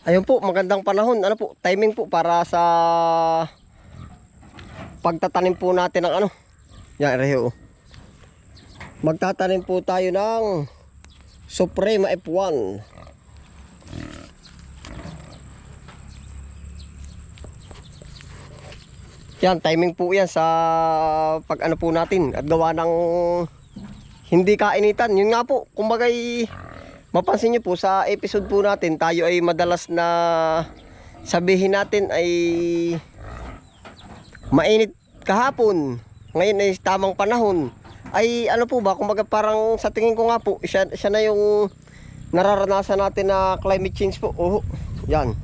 Ayun po, magandang panahon. Ano po, timing po para sa pagtatanim po natin ng ano. Yan, reho. Magtatanim po tayo ng Suprema F1. Yan, timing po yan sa pag ano po natin at gawa ng hindi kainitan. Yun nga po, kumbagay mapansin nyo po sa episode po natin, tayo ay madalas na sabihin natin ay mainit kahapon. Ngayon ay tamang panahon. Ay ano po ba, kumbaga parang sa tingin ko nga po, siya, siya na yung nararanasan natin na climate change po. Oh, yan.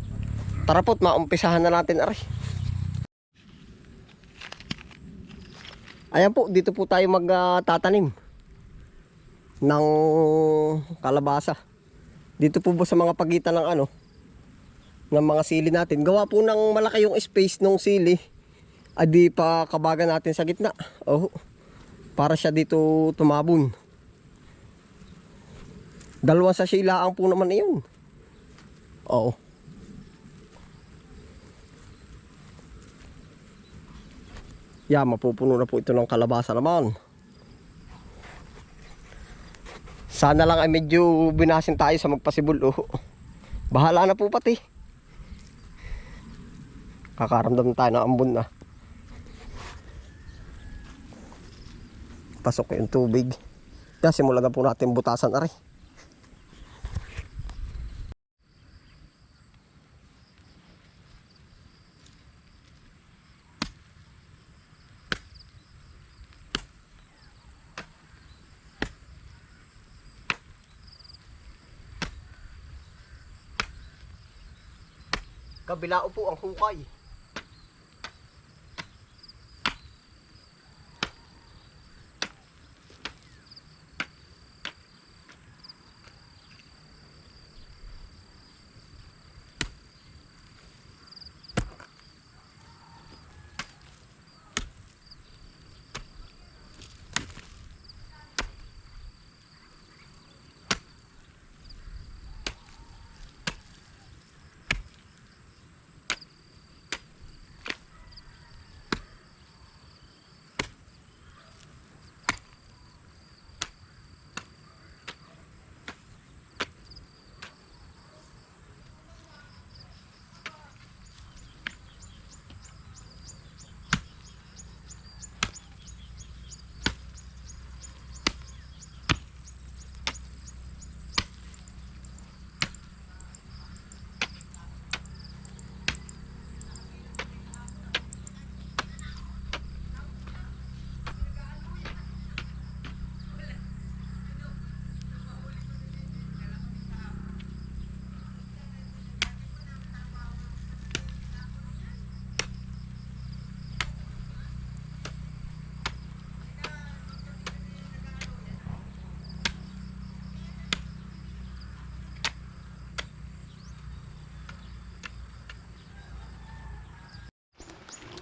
Tara po't maumpisahan na natin aray. Ayan po, dito po tayo magtatanim ng kalabasa. Dito po sa mga pagitan ng ano, ng mga sili natin. Gawa po ng malaki yung space ng sili. Adi pa kabagan natin sa gitna. Oh, para siya dito tumabon. Dalawa sa silaang po naman iyon. Oo. Yeah, mapupuno na po ito ng kalabasa naman. Sana lang ay medyo binasin tayo sa magpasibol. Oh. Bahala na po pati. Kakaramdam tayo ng ambon na. Pasok yung tubig. Kaya simulan na po natin butasan ari. Kabilao po ang hukay.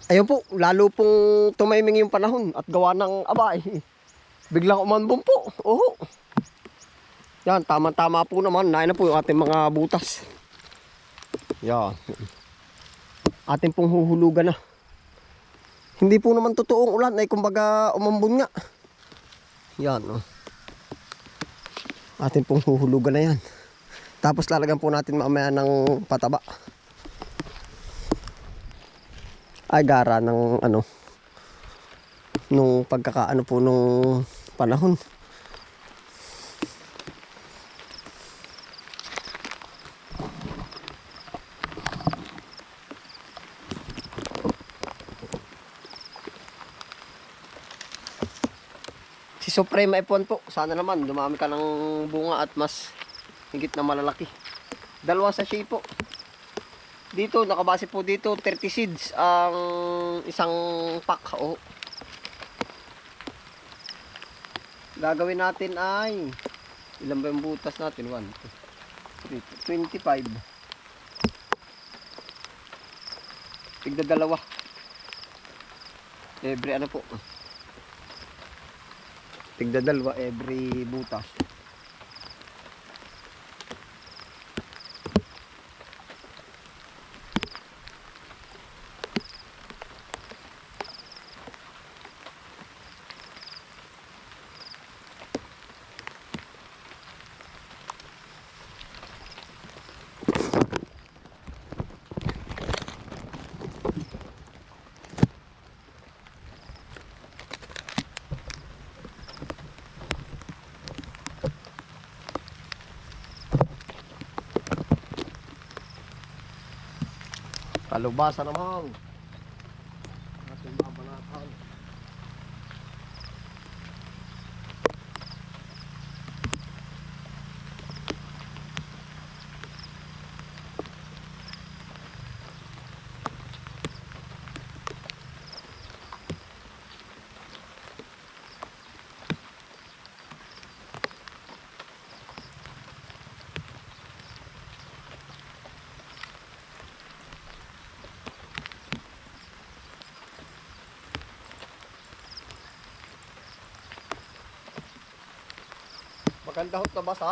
Ayun po, lalo pong tumiming yung panahon at gawa ng abay. Biglang umambon po. Oo. Yan, tama-tama po naman. Nain na po yung ating mga butas. Yan. Ating pong huhulugan na. Hindi po naman totoong ulan ay kumbaga umambon nga. Yan. Oh. Ating pong huhulugan na yan. Tapos lalagyan po natin mamaya ng pataba. Ay gara ng ano nung pagkakaano po nung panahon. Si Suprema F1 po sana naman dumami ka ng bunga at mas higit na malalaki. Dalawa sa po dito, nakabase po dito, 30 seeds ang isang pack. Oh. Gagawin natin ay, ilan ba yung butas natin? 1, 2, 3, 25. Tigda dalawa. Every ano po. Tigda dalawa every butas. Kalubasa naman. Ating babanatan. Maganda hot na basa.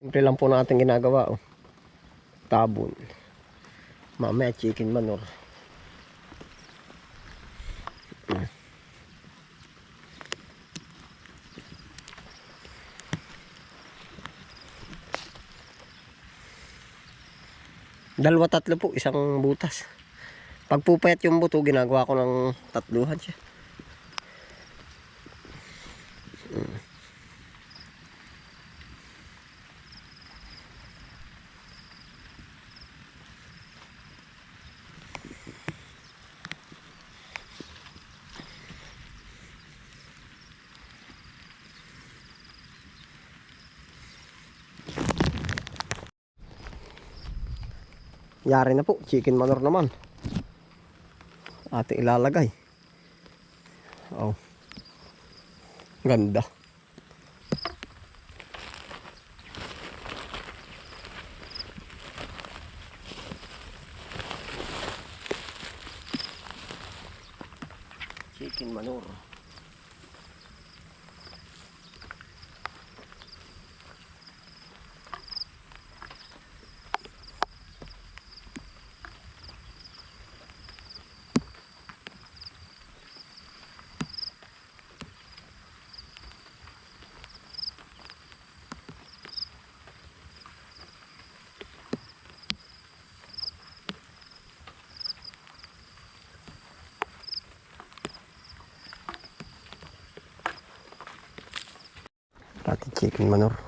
Simple lang po natin ginagawa. Oh. Tabon. Mamaya chicken manure. Mm. Dalawa tatlo po, isang butas. Pag pupayat yung buto, ginagawa ko ng tatluhan siya. Mm. Yari na po, chicken manure naman. Ate ilalagay. Oh. Ganda. Pati chicken manure.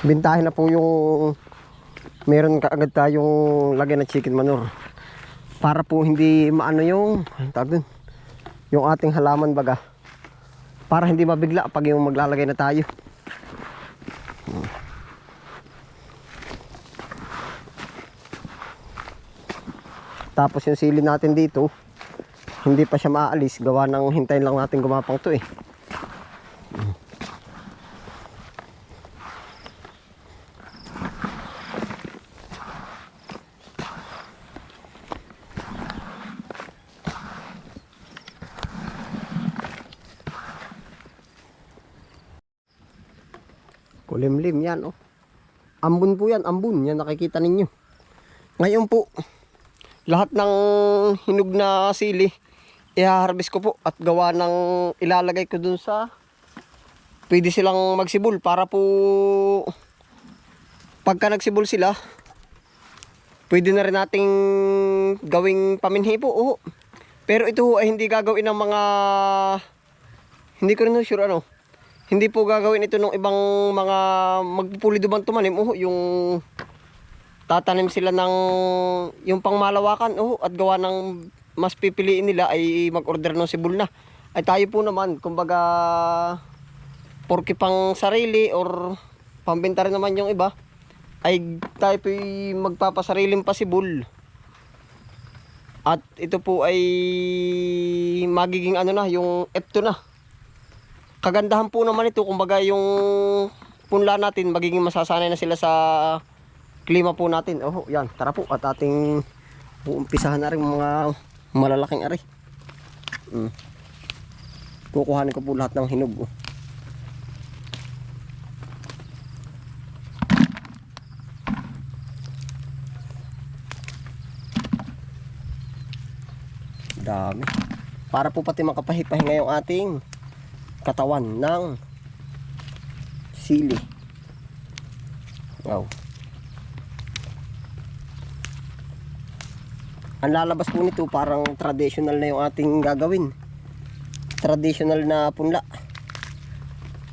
Bintahin na po yung meron kaagad tayong lagay na chicken manure. Para po hindi maano yung tawag yung ating halaman baga. Para hindi mabigla pag yung maglalagay na tayo. Tapos yung sili natin dito, hindi pa siya maalis. Gawa ng hintayin lang natin gumapang to eh. Kulimlim yan oh. Ambon po yan, ambon. Yan nakikita ninyo. Ngayon po, lahat ng hinog na sili i-harvest ko po at gawa ng ilalagay ko dun sa pwede silang magsibol para po pagka nagsibol sila pwede na rin nating gawing paminhi po oo. pero ito ay hindi gagawin ng mga hindi ko rin sure ano hindi po gagawin ito ng ibang mga magpupulido bang tumanim oo, yung tatanim sila ng yung pangmalawakan oh, at gawa ng mas pipiliin nila ay mag-order ng sibol na. Ay tayo po naman, kumbaga porke pang sarili or pambenta rin naman yung iba ay tayo po magpapasariling pasibol. At ito po ay magiging ano na, yung F2 na. Kagandahan po naman ito, kumbaga yung punla natin, magiging masasanay na sila sa klima po natin. Oh, yan. Tara po at ating uumpisahan na rin mga malalaking ari. Mm. Kukuhanin ko po lahat ng hinog. Oh. Dami. Para po pati makapahipahinga yung ating katawan ng sili. Wow. Oh. Ang lalabas po nito parang traditional na yung ating gagawin. Traditional na punla.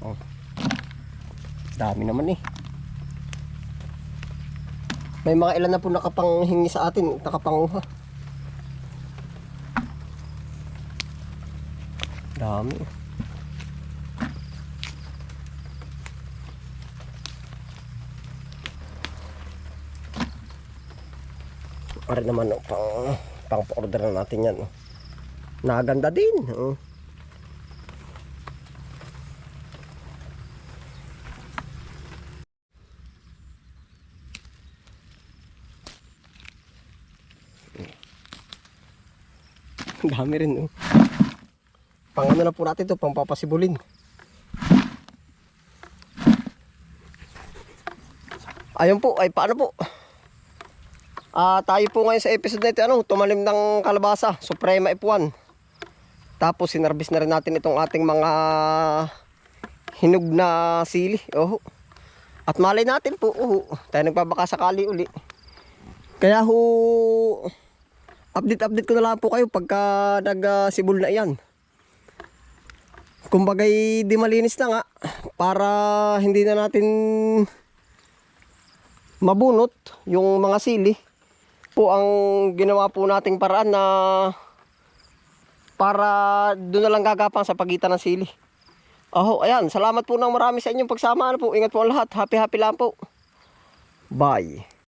Oh. Dami naman eh. May mga ilan na po nakapanghingi sa atin, nakapanguha. Dami. Para naman oh, pang pang order na natin yan. Oh. Naganda din. Oh. Dami rin. Oh. Pang ano na po natin to, pang papasibulin. Ayun po, ay paano po? Ah, tayo po ngayon sa episode na ito, ano, tumalim ng kalabasa, Suprema F1. Tapos sinarbis na rin natin itong ating mga hinog na sili. Oh. At malay natin po, oh, tayo nagpabaka sakali uli. Kaya ho, update-update ko na lang po kayo pagka nag-sibol na iyan. Kumbagay di malinis na nga para hindi na natin mabunot yung mga sili po ang ginawa po nating paraan na para doon na lang gagapang sa pagitan ng sili. Oh, ayan. Salamat po ng marami sa inyong pagsama. Ano po, ingat po ang lahat. Happy happy lang po. Bye.